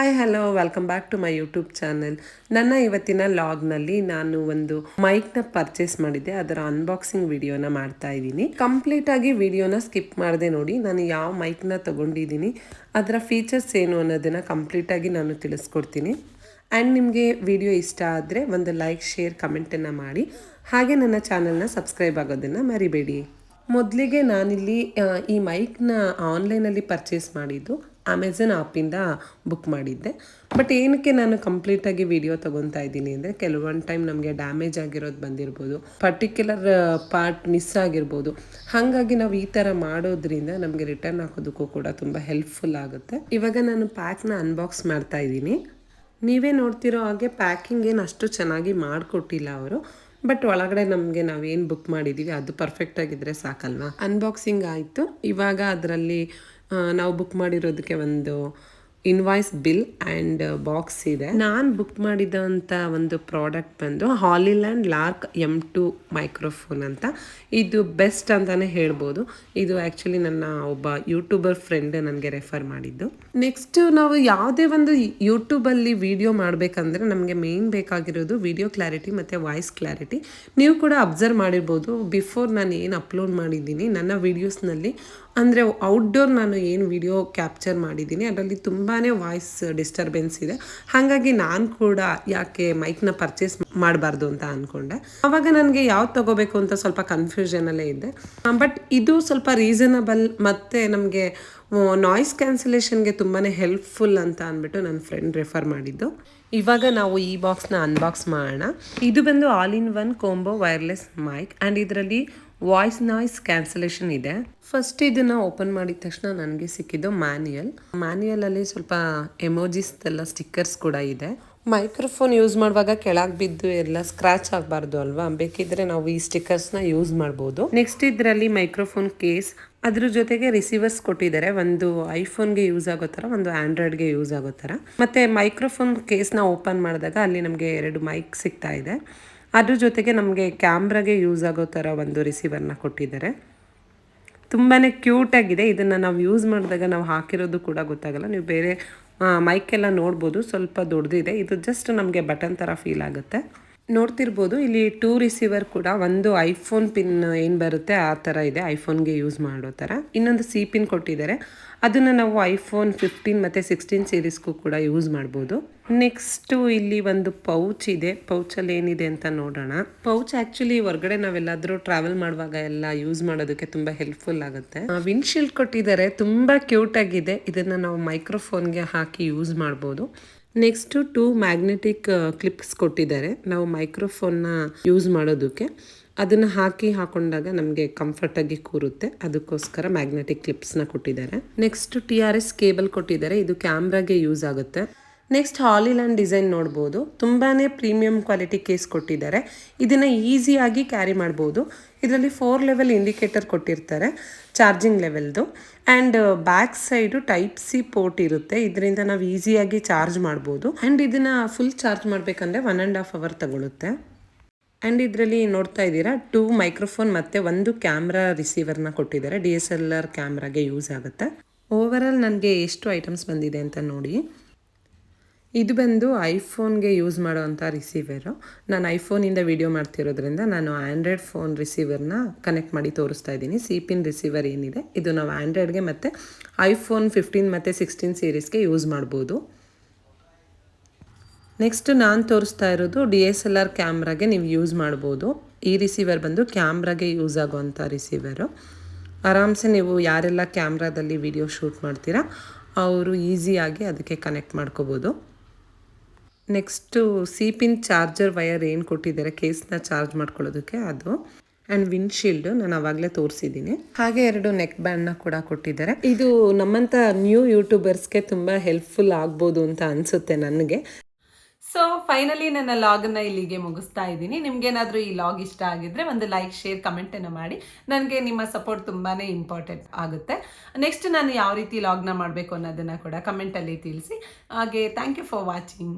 Hi hello welcome back to my YouTube channel ನನ್ನ ಇವತ್ತಿನ ಲಾಗ್ನಲ್ಲಿ ನಾನು ಒಂದು ಮೈಕ್ನ ಪರ್ಚೇಸ್ ಮಾಡಿದ್ದೆ. ಅದರ ಅನ್ಬಾಕ್ಸಿಂಗ್ ವಿಡಿಯೋನ ಮಾಡ್ತಾ ಇದ್ದೀನಿ. ಕಂಪ್ಲೀಟ್ ಆಗಿ ವಿಡಿಯೋನ ಸ್ಕಿಪ್ ಮಾಡದೆ ನೋಡಿ. ನಾನು ಯಾವ ಮೈಕ್ನ ತಗೊಂಡಿದ್ದೀನಿ, ಅದರ ಫೀಚರ್ಸ್ ಏನು ಅನ್ನೋದನ್ನು ಕಂಪ್ಲೀಟಾಗಿ ನಾನು ತಿಳಿಸ್ಕೊಡ್ತೀನಿ. ಆ್ಯಂಡ್ ನಿಮಗೆ ವಿಡಿಯೋ ಇಷ್ಟ ಆದರೆ ಒಂದು ಲೈಕ್ ಶೇರ್ ಕಮೆಂಟನ್ನು ಮಾಡಿ. ಹಾಗೆ ನನ್ನ ಚಾನಲ್ನ ಸಬ್ಸ್ಕ್ರೈಬ್ ಆಗೋದನ್ನು ಮರಿಬೇಡಿ. ಮೊದಲಿಗೆ ನಾನಿಲ್ಲಿ ಈ ಮೈಕ್ನ ಆನ್ಲೈನಲ್ಲಿ ಪರ್ಚೇಸ್ ಮಾಡಿದ್ದು ಅಮೆಝನ್ ಆ್ಯಪಿಂದ ಬುಕ್ ಮಾಡಿದ್ದೆ. ಬಟ್ ಏನಕ್ಕೆ ನಾನು ಕಂಪ್ಲೀಟಾಗಿ ವಿಡಿಯೋ ತೊಗೊತಾ ಇದ್ದೀನಿ ಅಂದರೆ, ಕೆಲವೊಂದು ಟೈಮ್ ನಮಗೆ ಡ್ಯಾಮೇಜ್ ಆಗಿರೋದು ಬಂದಿರ್ಬೋದು ಪರ್ಟಿಕ್ಯುಲರ್ ಪಾರ್ಟ್ ಮಿಸ್ ಆಗಿರ್ಬೋದು. ಹಾಗಾಗಿ ನಾವು ಈ ಥರ ಮಾಡೋದ್ರಿಂದ ನಮಗೆ ರಿಟರ್ನ್ ಹಾಕೋದಕ್ಕೂ ಕೂಡ ತುಂಬ ಹೆಲ್ಪ್ಫುಲ್ ಆಗುತ್ತೆ. ಇವಾಗ ನಾನು ಪ್ಯಾಕ್ನ ಅನ್ಬಾಕ್ಸ್ ಮಾಡ್ತಾ ಇದ್ದೀನಿ. ನೀವೇ ನೋಡ್ತಿರೋ ಹಾಗೆ ಪ್ಯಾಕಿಂಗ್ ಏನು ಅಷ್ಟು ಚೆನ್ನಾಗಿ ಮಾಡಿಕೊಟ್ಟಿಲ್ಲ ಅವರು. ಬಟ್ ಒಳಗಡೆ ನಮಗೆ ನಾವೇನು ಬುಕ್ ಮಾಡಿದ್ದೀವಿ ಅದು ಪರ್ಫೆಕ್ಟ್ ಆಗಿದ್ರೆ ಸಾಕಲ್ವಾ? ಅನ್ಬಾಕ್ಸಿಂಗ್ ಆಯಿತು. ಇವಾಗ ಅದರಲ್ಲಿ ನಾವು ಬುಕ್ ಮಾಡಿರೋದಕ್ಕೆ ಒಂದು ಇನ್ವಾಯ್ಸ್ ಬಿಲ್ ಆ್ಯಂಡ್ ಬಾಕ್ಸ್ ಇದೆ. ನಾನು ಬುಕ್ ಮಾಡಿದಂಥ ಒಂದು ಪ್ರಾಡಕ್ಟ್ ಬಂದು Hollyland Lark M two microphone ಅಂತ. ಇದು ಬೆಸ್ಟ್ ಅಂತಲೇ ಹೇಳ್ಬೋದು. ಇದು ಆ್ಯಕ್ಚುಲಿ ನನ್ನ ಒಬ್ಬ ಯೂಟ್ಯೂಬರ್ ಫ್ರೆಂಡ್ ನನಗೆ ರೆಫರ್ ಮಾಡಿದ್ದು. ನೆಕ್ಸ್ಟ್ ನಾವು ಯಾವುದೇ ಒಂದು ಯೂಟ್ಯೂಬಲ್ಲಿ ವಿಡಿಯೋ ಮಾಡಬೇಕಂದ್ರೆ ನಮಗೆ ಮೇಯ್ನ್ ಬೇಕಾಗಿರೋದು ವಿಡಿಯೋ ಕ್ಲಾರಿಟಿ ಮತ್ತು ವಾಯ್ಸ್ ಕ್ಲಾರಿಟಿ ನೀವು ಕೂಡ ಅಬ್ಸರ್ವ್ ಮಾಡಿರ್ಬೋದು. ಬಿಫೋರ್ ನಾನು ಏನು ಅಪ್ಲೋಡ್ ಮಾಡಿದ್ದೀನಿ, ನನ್ನ ವೀಡಿಯೋಸ್ನಲ್ಲಿ ಅಂದರೆ ಔಟ್ಡೋರ್ ನಾನು ಏನು ವಿಡಿಯೋ ಕ್ಯಾಪ್ಚರ್ ಮಾಡಿದ್ದೀನಿ, ಅದರಲ್ಲಿ ತುಂಬಾ ವಾಯ್ಸ್ ಡಿಸ್ಟರ್ಬೆನ್ಸ್ ಇದೆ. ಹಾಗಾಗಿ ನಾನು ಕೂಡ ಯಾಕೆ ಮೈಕ್ನ ಪರ್ಚೇಸ್ ಮಾಡಬಾರ್ದು ಅಂತ ಅಂದ್ಕೊಂಡೆ ಅವಾಗ ನನಗೆ ಯಾವ್ದು ತಗೋಬೇಕು ಅಂತ ಸ್ವಲ್ಪ ಕನ್ಫ್ಯೂಷನಲ್ಲೇ ಇದೆ ಬಟ್ ಇದು ಸ್ವಲ್ಪ ರೀಸನಬಲ್ ಮತ್ತು ನಮಗೆ ನಾಯ್ಸ್ ಕ್ಯಾನ್ಸಲೇಷನ್ಗೆ ತುಂಬಾ ಹೆಲ್ಪ್ಫುಲ್ ಅಂತ ಅಂದ್ಬಿಟ್ಟು ನನ್ನ ಫ್ರೆಂಡ್ ರೆಫರ್ ಮಾಡಿದ್ದು. ಇವಾಗ ನಾವು ಈ ಬಾಕ್ಸ್ನ ಅನ್ಬಾಕ್ಸ್ ಮಾಡೋಣ. ಇದು ಬಂದು all in one combo wireless mic and ಇದರಲ್ಲಿ ವಾಯ್ಸ್ ನಾಯ್ಸ್ ಕ್ಯಾನ್ಸಲೇಷನ್ ಇದೆ. ಫಸ್ಟ್ ಇದನ್ನ ಓಪನ್ ಮಾಡಿದ ತಕ್ಷಣ ನನಗೆ ಸಿಕ್ಕಿದ್ದು ಮ್ಯಾನ್ಯಲ್ ಅಲ್ಲಿ ಸ್ವಲ್ಪ ಎಮೋಜಿಸ್ ಎಲ್ಲ ಸ್ಟಿಕ್ಕರ್ಸ್ ಕೂಡ ಇದೆ. ಮೈಕ್ರೋಫೋನ್ ಯೂಸ್ ಮಾಡುವಾಗ ಕೆಳಗೆ ಬಿದ್ದು ಎಲ್ಲ ಸ್ಕ್ರಾಚ್ ಆಗಬಾರ್ದು ಅಲ್ವಾ? ಬೇಕಿದ್ರೆ ನಾವು ಈ ಸ್ಟಿಕ್ಕರ್ಸ್ನ ಯೂಸ್ ಮಾಡ್ಬೋದು. ನೆಕ್ಸ್ಟ್ ಇದರಲ್ಲಿ ಮೈಕ್ರೋಫೋನ್ ಕೇಸ್ ಅದ್ರ ಜೊತೆಗೆ ರಿಸೀವರ್ಸ್ ಕೊಟ್ಟಿದ್ದಾರೆ. ಒಂದು ಐಫೋನ್ಗೆ ಯೂಸ್ ಆಗೋ ಥರ, ಒಂದು ಆ್ಯಂಡ್ರಾಯ್ಡ್ಗೆ ಯೂಸ್ ಆಗೋ ಥರ. ಮತ್ತು ಮೈಕ್ರೋಫೋನ್ ಕೇಸ್ನ ಓಪನ್ ಮಾಡಿದಾಗ ಅಲ್ಲಿ ನಮಗೆ ಎರಡು ಮೈಕ್ ಸಿಗ್ತಾ ಇದೆ. ಅದ್ರ ಜೊತೆಗೆ ನಮಗೆ ಕ್ಯಾಮ್ರಾಗೆ ಯೂಸ್ ಆಗೋ ಥರ ಒಂದು ರಿಸೀವರ್ನ ಕೊಟ್ಟಿದ್ದಾರೆ. ತುಂಬಾ ಕ್ಯೂಟಾಗಿದೆ ಇದನ್ನು ನಾವು ಯೂಸ್ ಮಾಡಿದಾಗ ನಾವು ಹಾಕಿರೋದು ಕೂಡ ಗೊತ್ತಾಗಲ್ಲ. ನೀವು ಬೇರೆ ಮೈಕೆಲ್ಲ ನೋಡ್ಬೋದು. ಸ್ವಲ್ಪ ದೊಡ್ಡದಿದೆ ಇದು ಜಸ್ಟ್ ನಮಗೆ ಬಟನ್ ಥರ ಫೀಲ್ ಆಗುತ್ತೆ. ನೋಡ್ತಿರ್ಬೋದು. ಇಲ್ಲಿ ಟೂ ರಿಸೀವರ್ ಕೂಡ ಒಂದು ಐಫೋನ್ ಪಿನ್ ಏನು ಬರುತ್ತೆ ಆ ಥರ ಇದೆ ಐಫೋನ್ಗೆ ಯೂಸ್ ಮಾಡೋ ಥರ ಇನ್ನೊಂದು ಸಿ ಪಿನ್ ಕೊಟ್ಟಿದ್ದಾರೆ. ಅದನ್ನು ನಾವು ಐಫೋನ್ ಫಿಫ್ಟೀನ್ ಮತ್ತು ಸಿಕ್ಸ್ಟೀನ್ ಸೀರೀಸ್ಗೂ ಕೂಡ ಯೂಸ್ ಮಾಡ್ಬೋದು. ನೆಕ್ಸ್ಟು ಇಲ್ಲಿ ಒಂದು ಪೌಚ್ ಇದೆ. ಪೌಚಲ್ಲಿ ಏನಿದೆ ಅಂತ ನೋಡೋಣ. ಪೌಚ್ ಆ್ಯಕ್ಚುಲಿ ಹೊರಗಡೆ ನಾವೆಲ್ಲಾದರೂ ಟ್ರಾವೆಲ್ ಮಾಡುವಾಗ ಎಲ್ಲ ಯೂಸ್ ಮಾಡೋದಕ್ಕೆ ತುಂಬ ಹೆಲ್ಪ್ಫುಲ್ ಆಗುತ್ತೆ. ವಿಂಡ್ಶೀಲ್ಡ್ ಕೊಟ್ಟಿದ್ದಾರೆ. ತುಂಬ ಕ್ಯೂಟಾಗಿದೆ ಇದನ್ನು ನಾವು ಮೈಕ್ರೋಫೋನ್ಗೆ ಹಾಕಿ ಯೂಸ್ ಮಾಡ್ಬೋದು. ನೆಕ್ಸ್ಟು ಟೂ ಮ್ಯಾಗ್ನೆಟಿಕ್ ಕ್ಲಿಪ್ಸ್ ಕೊಟ್ಟಿದ್ದಾರೆ. ನಾವು ಮೈಕ್ರೋಫೋನ್ನ ಯೂಸ್ ಮಾಡೋದಕ್ಕೆ. ಅದನ್ನು ಹಾಕಿ ಹಾಕೊಂಡಾಗ ನಮಗೆ ಕಂಫರ್ಟಾಗಿ ಕೂರುತ್ತೆ. ಅದಕ್ಕೋಸ್ಕರ ಮ್ಯಾಗ್ನೆಟಿಕ್ ಕ್ಲಿಪ್ಸ್ನ ಕೊಟ್ಟಿದ್ದಾರೆ. Next T R S cable ಕೊಟ್ಟಿದ್ದಾರೆ. ಇದು ಕ್ಯಾಮ್ರಾಗೆ ಯೂಸ್ ಆಗುತ್ತೆ. ನೆಕ್ಸ್ಟ್ ಹಾಲಿಲ್ಯಾಂಡ್ ಡಿಸೈನ್ ನೋಡ್ಬೋದು. ತುಂಬಾ ಪ್ರೀಮಿಯಂ ಕ್ವಾಲಿಟಿ ಕೇಸ್ ಕೊಟ್ಟಿದ್ದಾರೆ. ಇದನ್ನು ಈಸಿಯಾಗಿ ಕ್ಯಾರಿ ಮಾಡ್ಬೋದು. ಇದರಲ್ಲಿ ಫೋರ್ ಲೆವೆಲ್ ಇಂಡಿಕೇಟರ್ ಕೊಟ್ಟಿರ್ತಾರೆ charging ಲೆವೆಲ್ದು and back side type C port ಇರುತ್ತೆ. ಇದರಿಂದ ನಾವು ಈಸಿಯಾಗಿ ಚಾರ್ಜ್ ಮಾಡ್ಬೋದು. ಆ್ಯಂಡ್ ಇದನ್ನು ಫುಲ್ ಚಾರ್ಜ್ ಮಾಡಬೇಕಂದ್ರೆ ಒನ್ ಆ್ಯಂಡ್ ಹಾಫ್ ಅವರ್ ತಗೊಳುತ್ತೆ. ಆ್ಯಂಡ್ ಇದರಲ್ಲಿ ನೋಡ್ತಾ ಇದ್ದೀರಾ ಟೂ ಮೈಕ್ರೋಫೋನ್ ಮತ್ತು ಒಂದು ಕ್ಯಾಮ್ರಾ ರಿಸೀವರ್ನ ಕೊಟ್ಟಿದ್ದಾರೆ. ಡಿ ಎಸ್ ಎಲ್ ಆರ್ ಕ್ಯಾಮ್ರಾಗೆ ಯೂಸ್ ಆಗುತ್ತೆ. ಓವರಾಲ್ ನನಗೆ ಎಷ್ಟು ಐಟಮ್ಸ್ ಬಂದಿದೆ ಅಂತ ನೋಡಿ. ಇದು ಬಂದು ಐಫೋನ್ಗೆ ಯೂಸ್ ಮಾಡುವಂಥ ರಿಸೀವರು. ನಾನು ಐಫೋನಿಂದ ವಿಡಿಯೋ ಮಾಡ್ತಿರೋದ್ರಿಂದ ನಾನು ಆ್ಯಂಡ್ರಾಯ್ಡ್ ಫೋನ್ ರಿಸೀವರ್ನ ಕನೆಕ್ಟ್ ಮಾಡಿ ತೋರಿಸ್ತಾ ಇದ್ದೀನಿ. ಸಿ ಪಿನ್ ರಿಸೀವರ್ ಏನಿದೆ, ಇದು ನಾವು ಆ್ಯಂಡ್ರಾಯ್ಡ್ಗೆ ಮತ್ತು ಐಫೋನ್ ಫಿಫ್ಟೀನ್ ಮತ್ತು ಸಿಕ್ಸ್ಟೀನ್ ಸೀರೀಸ್ಗೆ ಯೂಸ್ ಮಾಡ್ಬೋದು. ನೆಕ್ಸ್ಟ್ ನಾನು ತೋರಿಸ್ತಾ ಇರೋದು ಡಿ ಎಸ್ ಎಲ್ ಆರ್ ಕ್ಯಾಮ್ರಾಗೆ ನೀವು ಯೂಸ್ ಮಾಡ್ಬೋದು. ಈ ರಿಸೀವರ್ ಬಂದು ಕ್ಯಾಮ್ರಾಗೆ ಯೂಸ್ ಆಗುವಂಥ ರಿಸೀವರು. ಆರಾಮ್ಸೆ ನೀವು ಯಾರೆಲ್ಲ ಕ್ಯಾಮ್ರಾದಲ್ಲಿ ವಿಡಿಯೋ ಶೂಟ್ ಮಾಡ್ತೀರಾ, ಅವರು ಈಸಿಯಾಗಿ ಅದಕ್ಕೆ ಕನೆಕ್ಟ್ ಮಾಡ್ಕೋಬೋದು. Next C pin charger wire ಏನು ಕೊಟ್ಟಿದ್ದಾರೆ ಕೇಸ್ನ ಚಾರ್ಜ್ ಮಾಡ್ಕೊಳ್ಳೋದಕ್ಕೆ ಅದು. ಆ್ಯಂಡ್ ವಿಂಡ್ಶೀಲ್ಡ್ ನಾನು ಅವಾಗಲೇ ತೋರಿಸಿದ್ದೀನಿ. ಹಾಗೆ ಎರಡು ನೆಕ್ ಬ್ಯಾಂಡ್ನ ಕೂಡ ಕೊಟ್ಟಿದ್ದಾರೆ. ಇದು ನಮ್ಮಂಥ ನ್ಯೂ ಯೂಟ್ಯೂಬರ್ಸ್ಗೆ ತುಂಬ ಹೆಲ್ಪ್ಫುಲ್ ಆಗ್ಬೋದು ಅಂತ ಅನಿಸುತ್ತೆ ನನಗೆ. ಸೊ ಫೈನಲಿ ನನ್ನ ಲಾಗನ್ನ ಇಲ್ಲಿಗೆ ಮುಗಿಸ್ತಾ ಇದ್ದೀನಿ. ನಿಮ್ಗೇನಾದರೂ ಈ ಲಾಗ್ ಇಷ್ಟ ಆಗಿದ್ರೆ ಒಂದು ಲೈಕ್, ಶೇರ್ ಕಮೆಂಟನ್ನು ಮಾಡಿ. ನನಗೆ ನಿಮ್ಮ ಸಪೋರ್ಟ್ ತುಂಬಾ ಇಂಪಾರ್ಟೆಂಟ್ ಆಗುತ್ತೆ. ನೆಕ್ಸ್ಟ್ ನಾನು ಯಾವ ರೀತಿ ಲಾಗ್ನ ಮಾಡಬೇಕು ಅನ್ನೋದನ್ನು ಕೂಡ ಕಮೆಂಟಲ್ಲಿ ತಿಳಿಸಿ. ಹಾಗೆ ಥ್ಯಾಂಕ್ ಯು ಫಾರ್ ವಾಚಿಂಗ್